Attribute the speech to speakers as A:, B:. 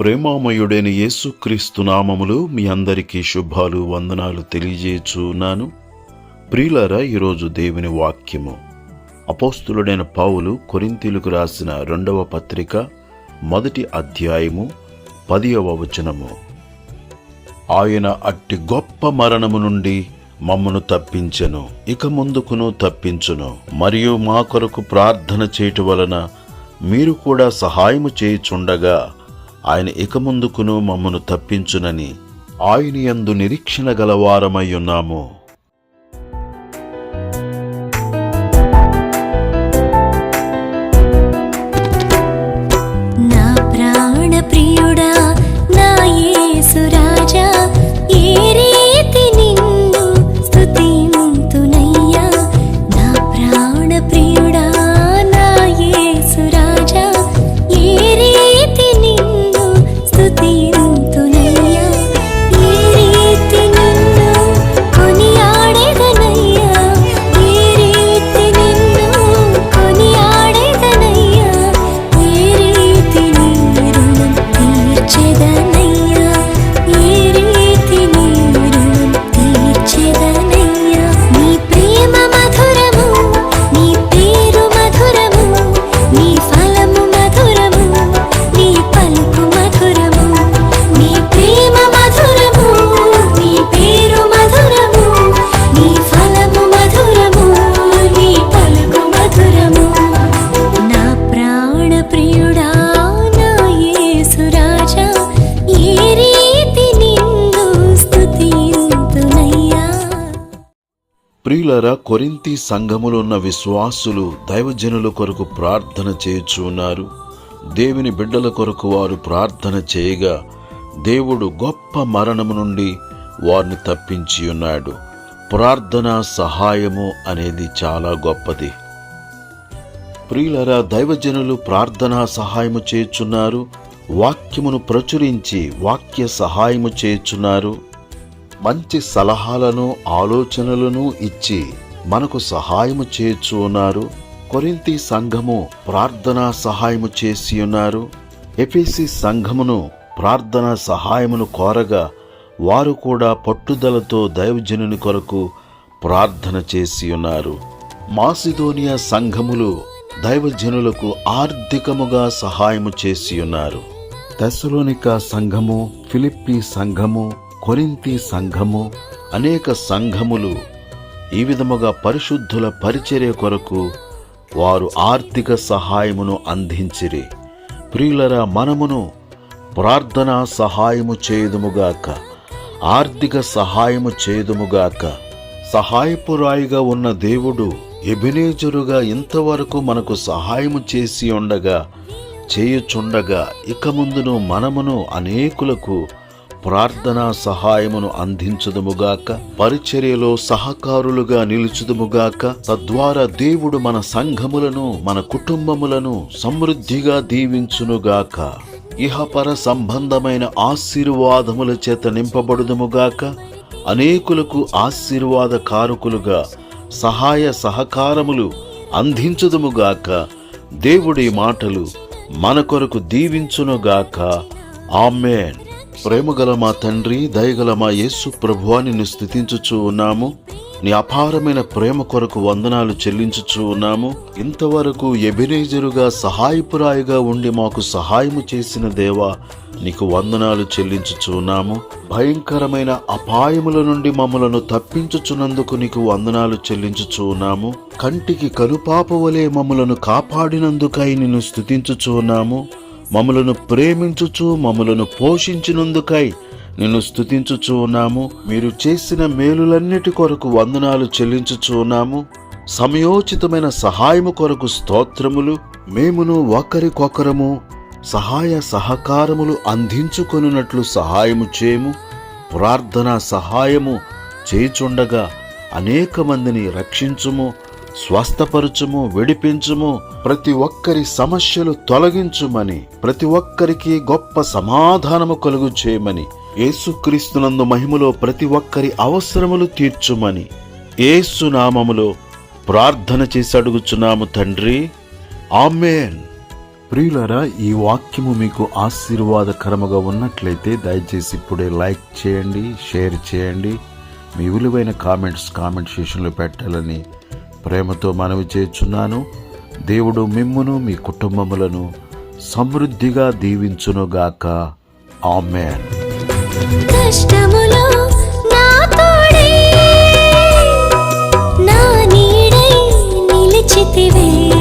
A: ప్రేమామయుడైన యేసుక్రీస్తు నామములు మీ అందరికీ శుభాలు వందనాలు తెలియజేచున్నాను ప్రియులరా ఈరోజు దేవుని వాక్యము. అపోస్తులుడైన పావులు కొరింతీలకు రాసిన రెండవ పత్రిక మొదటి అధ్యాయము పదియవ వచనము. ఆయన అట్టి గొప్ప మరణము నుండి మమ్మను తప్పించెను ఇక ముందుకును తప్పించును. మరియు మా కొరకు ప్రార్థన చేయటం వలన మీరు కూడా సహాయము చేయుచుండగా ఆయన ఇక ముందుకును మమ్మను తప్పించునని ఆయన యందు నిరీక్షణ గలవారమై ఉన్నాము. ప్రియులరా కొరింతి సంఘములో ఉన్న విశ్వాసులు దైవజనుల కొరకు ప్రార్థన చేయుచు ఉన్నారు. దేవుని బిడ్డల కొరకు వారు ప్రార్థన చేయగా దేవుడు గొప్ప మరణము నుండి వారిని తప్పించి ఉన్నాడు. ప్రార్థన సహాయము అనేది చాలా గొప్పది. ప్రియులరా దైవజనులు ప్రార్థన సహాయము చేయుచున్నారు వాక్యమును ప్రచురించి వాక్య సహాయము చేయుచున్నారు. మంచి సలహాలను ఆలోచనలను ఇచ్చి మనకు సహాయము చేయొచ్చు ఉన్నారు. కొరింతి సంఘము ప్రార్థనా సహాయము చేసి ఉన్నారు. ఎపిసి సంఘమును ప్రార్థనా సహాయమును కోరగా వారు కూడా పట్టుదలతో దైవజనుని కొరకు ప్రార్థన చేసి ఉన్నారు. మాసిదోనియా సంఘములు దైవజనులకు ఆర్థికముగా సహాయము చేసి ఉన్నారు. దశలోనిక సంఘము ఫిలిప్పీ సంఘము కొరింతి సంఘము అనేక సంఘములు ఈ విధముగా పరిశుద్ధుల పరిచర్య కొరకు వారు ఆర్థిక సహాయమును అందించిరి. ప్రియులరా మనమును ప్రార్థన సహాయము చేయుదుముగాక ఆర్థిక సహాయము చేయుదుముగాక సహాయపురాయిగా ఉన్న దేవుడు ఎబినేజరుగా ఇంతవరకు మనకు సహాయము చేసి ఉండగా చేయుచుండగా ఇక ముందును మనమును అనేకులకు ప్రార్థనా సహాయమును అందించదుముగాక పరిచర్యలో సహకారులుగా నిలుచుదుముగాక తద్వారా దేవుడు మన సంఘములను మన కుటుంబములను సమృద్ధిగా దీవించునుగాక. ఇహపర సంబంధమైన ఆశీర్వాదముల చేత నింపబడుదుముగాక అనేకులకు ఆశీర్వాద కారకులుగా సహాయ సహకారములు అందించదుముగాక దేవుడి మాటలు మన కొరకు దీవించునుగాక. ఆమెన్. ప్రేమగల మా తండ్రి దయగల మా యేసు ప్రభువా నిన్ను స్థుతించుచూ ఉన్నాము. నీ అపారమైన ప్రేమ కొరకు వందనాలు చెల్లించుచూ ఉన్నాము. ఇంతవరకు ఎబినేజరుగా సహాయపురాయిగా ఉండి మాకు సహాయము చేసిన దేవా నీకు వందనాలు చెల్లించుచూ ఉన్నాము. భయంకరమైన అపాయముల నుండి మమ్మలను తప్పించుచున్నందుకు నీకు వందనాలు చెల్లించుచూ ఉన్నాము. కంటికి కనుపాప వలె మమ్మలను కాపాడినందుకై నిన్ను స్థుతించుచూ ఉన్నాము. మమ్మలను ప్రేమించుచు మమ్మలను పోషించినందుకై నిన్ను స్థుతించుచు ఉన్నాము. మీరు చేసిన మేలులన్నిటి కొరకు వందనాలు చెల్లించుచు ఉన్నాము. సమయోచితమైన సహాయము కొరకు స్తోత్రములు మేమును ఒకరికొకరము సహాయ సహకారములు అందించుకొనున్నట్లు సహాయము చేయము ప్రార్థన సహాయము చేయుచుండగా అనేక మందిని రక్షించుము. స్వస్థపరచుము విడిపించుము ప్రతి ఒక్కరి సమస్యలు తొలగించుమని ప్రతి ఒక్కరికి గొప్ప సమాధానము కలుగు చేయమని యేసుక్రీస్తునందు మహిమలో ప్రతి ఒక్కరి అవసరములు తీర్చుమని ఏసునామములో ప్రార్థన చేసి అడుగుచున్నాము తండ్రి. ఆమెన్. ప్రియులరా ఈ వాక్యము మీకు ఆశీర్వాదకరముగా ఉన్నట్లయితే దయచేసి ఇప్పుడే లైక్ చేయండి షేర్ చేయండి. మీ విలువైన కామెంట్స్ కామెంట్ సెషన్లో పెట్టాలని ప్రేమతో మనవి చేస్తున్నాను దేవుడు మిమ్మును మీ కుటుంబములను సమృద్ధిగా దీవించునుగాక. ఆమెన్.
B: కష్టములో నా నా నీడై నిలిచితివే.